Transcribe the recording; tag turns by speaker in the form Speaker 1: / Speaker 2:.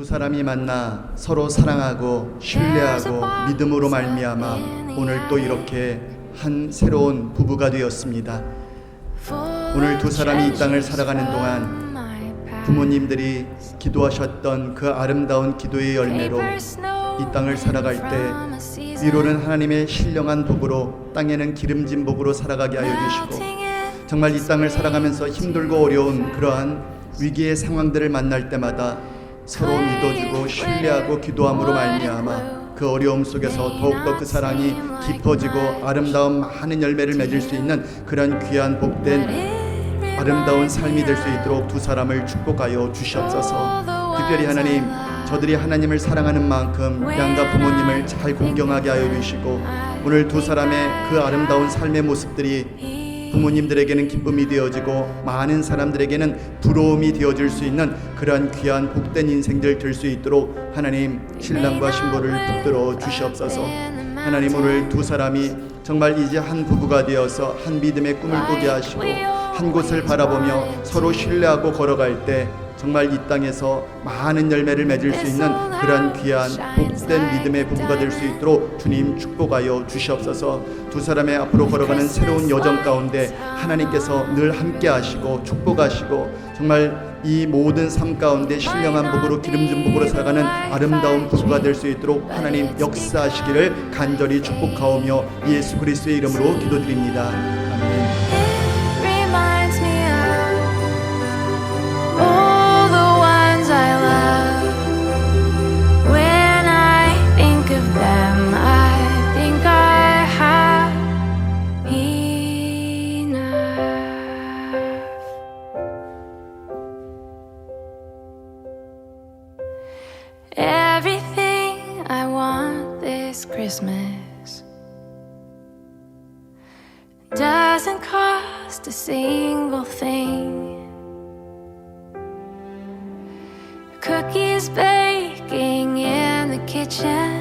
Speaker 1: 두 사람이 만나 서로 사랑하고 신뢰하고 믿음으로 말미암아 오늘 또 이렇게 한 새로운 부부가 되었습니다.
Speaker 2: 오늘 두 사람이 이 땅을 살아가는 동안
Speaker 1: 부모님들이 기도하셨던 그 아름다운 기도의 열매로 이 땅을 살아갈 때 위로는 하나님의 신령한 복으로 땅에는 기름진 복으로 살아가게 하여 주시고 정말 이 땅을 살아가면서 힘들고 어려운 그러한 위기의 상황들을 만날 때마다 서로 믿어주고 신뢰하고 기도함으로 말미암아 그 어려움 속에서 더욱더 그 사랑이 깊어지고 아름다운 많은 열매를 맺을 수 있는 그런 귀한 복된 아름다운 삶이 될 수 있도록 두 사람을 축복하여 주시옵소서. 특별히 하나님, 저들이 하나님을 사랑하는 만큼 양가 부모님을 잘 공경하게 하여 주시고 오늘 두 사람의 그 아름다운 삶의 모습들이 부모님들에게는 기쁨이 되어지고 많은 사람들에게는 부러움이 되어질 수 있는 그러한 귀한 복된 인생들 될 수 있도록 하나님 신랑과 신부를 붙들어 주시옵소서. 하나님 오늘 두 사람이 정말 이제 한 부부가 되어서 한 믿음의 꿈을 꾸게 하시고 한 곳을 바라보며 서로 신뢰하고 걸어갈 때 정말 이 땅에서 많은 열매를 맺을 수 있는 그러한 귀한 복된 믿음의 부부가 될 수 있도록 주님 축복하여 주시옵소서 두 사람의 앞으로 걸어가는 새로운 여정 가운데 하나님께서 늘 함께 하시고 축복하시고 정말 이 모든 삶 가운데 신령한 복으로 기름진 복으로 살아가는 아름다운 부부가 될 수 있도록 하나님 역사하시기를 간절히 축복하오며 예수 그리스도의 이름으로 기도드립니다.
Speaker 2: Christmas doesn't cost a single thing. Cookies baking in the kitchen,